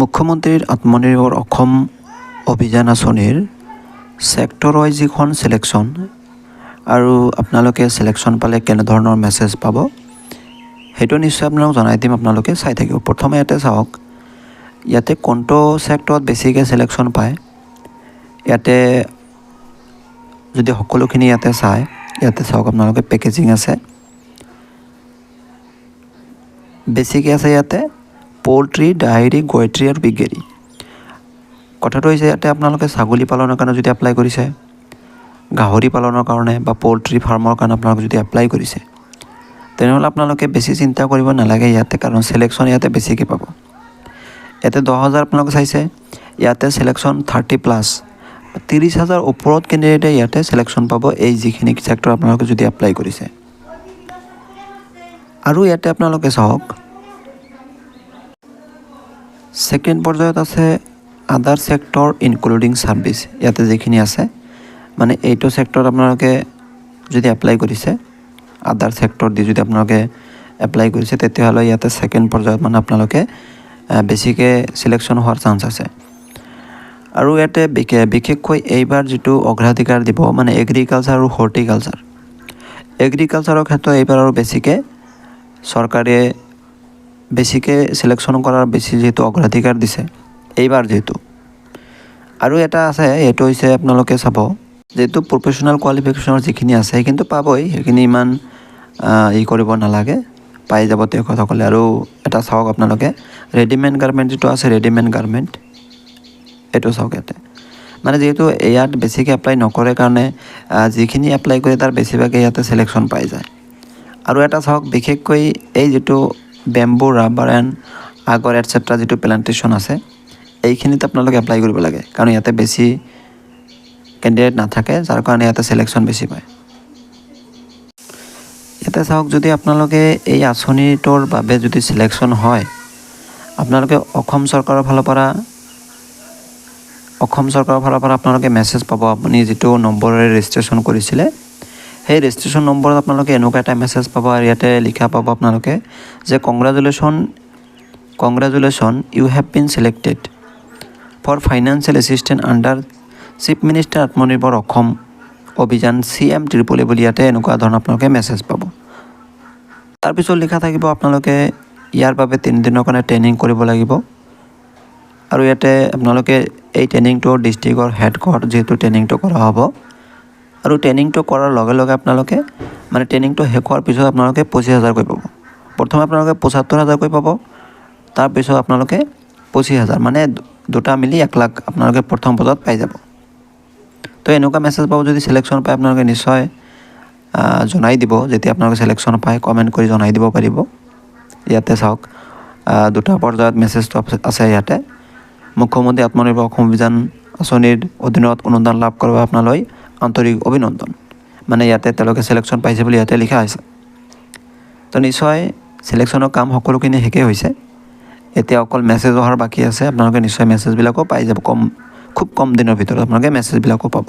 মুখ্যমন্ত্ৰীৰ আত্মনিৰ্ভৰ অসম অভিযান আঁচনিৰ ছেক্টৰ ৱাইজ যিখন চিলেকশ্যন আৰু আপোনালোকে চিলেকশ্যন পালে কেনেধৰণৰ মেছেজ পাব, সেইটো নিশ্চয় আপোনালোক জনাই দিম, আপোনালোকে চাই থাকিব। প্ৰথমে ইয়াতে চাওক, ইয়াতে কোনটো ছেক্টৰত বেছিকৈ চিলেকশ্যন পায়, ইয়াতে যদি সকলোখিনি ইয়াতে চায়, ইয়াতে চাওক আপোনালোকে পেকেজিং আছে। বেছিকৈ আছে ইয়াতে পল্ট্ৰি ডায়েৰী গয়ত্ৰী আৰু বিগেৰী কথাটো হৈছে, ইয়াতে আপোনালোকে ছাগলী পালনৰ কাৰণে যদি এপ্লাই কৰিছে, গাহৰি পালনৰ কাৰণে বা পল্ট্ৰি ফাৰ্মৰ কাৰণে আপোনালোকে যদি এপ্লাই কৰিছে, তেনেহ'লে আপোনালোকে বেছি চিন্তা কৰিব নালাগে ইয়াতে, কাৰণ চিলেকশ্যন ইয়াতে বেছিকৈ পাব। ইয়াতে দহ হাজাৰ আপোনালোকে চাইছে, ইয়াতে চিলেকশ্যন থাৰ্টি প্লাছ ত্ৰিছ হাজাৰ ওপৰত কেণ্ডিডেটে ইয়াতে চিলেকশ্যন পাব, এই যিখিনি ছেক্টৰ আপোনালোকে যদি এপ্লাই কৰিছে। আৰু ইয়াতে আপোনালোকে চাওক ছেকেণ্ড পৰ্যায়ত আছে আদাৰ ছেক্টৰ ইনক্লুডিং ছাৰ্ভিচ ইয়াতে যিখিনি আছে মানে এইটো ছেক্টৰত আপোনালোকে যদি এপ্লাই কৰিছে আদাৰ ছেক্টৰ দি যদি আপোনালোকে এপ্লাই কৰিছে, তেতিয়াহ'লে ইয়াতে ছেকেণ্ড পৰ্যায়ত মানে আপোনালোকে বেছিকৈ চিলেকশ্যন হোৱাৰ চান্স আছে। আৰু ইয়াতে বিশে- বিশেষকৈ এইবাৰ যিটো অগ্ৰাধিকাৰ দিব মানে এগ্ৰিকালচাৰ আৰু হৰ্টিকালচাৰ এগ্ৰিকালচাৰৰ ক্ষেত্ৰত এইবাৰ আৰু বেছিকৈ চৰকাৰে বেছিকৈ চিলেকশ্যন কৰাৰ বেছি যিহেতু অগ্ৰাধিকাৰ দিছে এইবাৰ যিহেতু। আৰু এটা আছে সেইটো হৈছে আপোনালোকে চাব, যিহেতু প্ৰফেশ্যনেল কোৱালিফিকেশ্যনৰ যিখিনি আছে সেইখিনিতো পাবই, সেইখিনি ইমান ই কৰিব নালাগে, পাই যাব তেখেতসকলে। আৰু এটা চাওক আপোনালোকে ৰেডিমেড গাৰ্মেণ্ট যিটো আছে ৰেডিমেড গাৰ্মেণ্ট এইটো চাওক ইয়াতে। মানে যিহেতু ইয়াত বেছিকৈ এপ্লাই নকৰে কাৰণে যিখিনি এপ্লাই কৰে, তাৰ বেছিভাগে ইয়াতে চিলেকশ্যন পাই যায়। আৰু এটা চাওক, বিশেষকৈ এই যিটো বেম্বু ৰাবাৰ এণ্ড আগৰ এটচেট্ৰা যিটো প্লেণ্টেশ্যন আছে, এইখিনিত আপোনালোকে এপ্লাই কৰিব লাগে। কাৰণ ইয়াতে বেছি কেণ্ডিডেট নাথাকে, যাৰ কাৰণে ইয়াতে চিলেকশ্যন বেছি পায়। ইয়াতে চাওক, যদি আপোনালোকে এই আঁচনিটোৰ বাবে যদি চিলেকশ্যন হয়, আপোনালোকে অসম চৰকাৰৰ ফালৰ পৰা, অসম চৰকাৰৰ ফালৰ পৰা আপোনালোকে মেছেজ পাব। আপুনি যিটো নম্বৰেৰে ৰেজিষ্ট্ৰেশ্যন কৰিছিলে সেই ৰেজিষ্ট্ৰেশ্যন নম্বৰত আপোনালোকে এনেকুৱা এটা মেছেজ পাব আৰু ইয়াতে লিখা পাব আপোনালোকে যে congratulation congratulation you have been selected for financial assistant under chief minister Atmanirbhar Asom Abhiyan C M ত্ৰিপুলি বুলি ইয়াতে এনেকুৱা ধৰণৰ আপোনালোকে মেছেজ পাব। তাৰপিছত লিখা থাকিব আপোনালোকে ইয়াৰ বাবে তিনিদিনৰ কাৰণে ট্ৰেইনিং কৰিব লাগিব। আৰু ইয়াতে আপোনালোকে এই ট্ৰেইনিংটো ডিষ্ট্ৰিক্টৰ হেড কোৱাৰ্ট যিহেতু ট্ৰেইনিংটো কৰা হ'ব। আৰু ট্ৰেইনিংটো কৰাৰ লগে লগে আপোনালোকে মানে ট্ৰেইনিংটো শেষ হোৱাৰ পিছত আপোনালোকে পঁচিছ হাজাৰকৈ পাব। প্ৰথমে আপোনালোকে পঁচাত্তৰ হাজাৰকৈ পাব তাৰপিছত আপোনালোকে পঁচিছ হাজাৰ মানে দুটা মিলি এক লাখ আপোনালোকে প্ৰথম পদত পাই যাব। তো এনেকুৱা মেছেজ পাব যদি চিলেকশ্যন পায়, আপোনালোকে নিশ্চয় জনাই দিব, যেতিয়া আপোনালোকে চিলেকশ্যন পায় কমেণ্ট কৰি জনাই দিব পাৰিব। ইয়াতে চাওক দুটা পৰ্যায়ত মেছেজটো আছে- ইয়াতে। মুখ্যমন্ত্ৰী আত্মনিৰ্ভৰ অসম অভিযান আঁচনিৰ অধীনত অনুদান লাভ কৰা আপোনালৈ। আন্তৰিক অভিনন্দন। মানে ইয়াতে তেওঁলোকে চিলেকশ্যন পাইছে বুলি ইয়াতে লিখা হৈছে। তো নিশ্চয় চিলেকশ্যনৰ কাম সকলোখিনি শেষেই হৈছে। এতিয়া অকল মেছেজ অহাৰ বাকী আছে। আপোনালোকে নিশ্চয় মেছেজবিলাকো পাই যাব কম, খুব কম দিনৰ ভিতৰত আপোনালোকে মেছেজবিলাকো পাব।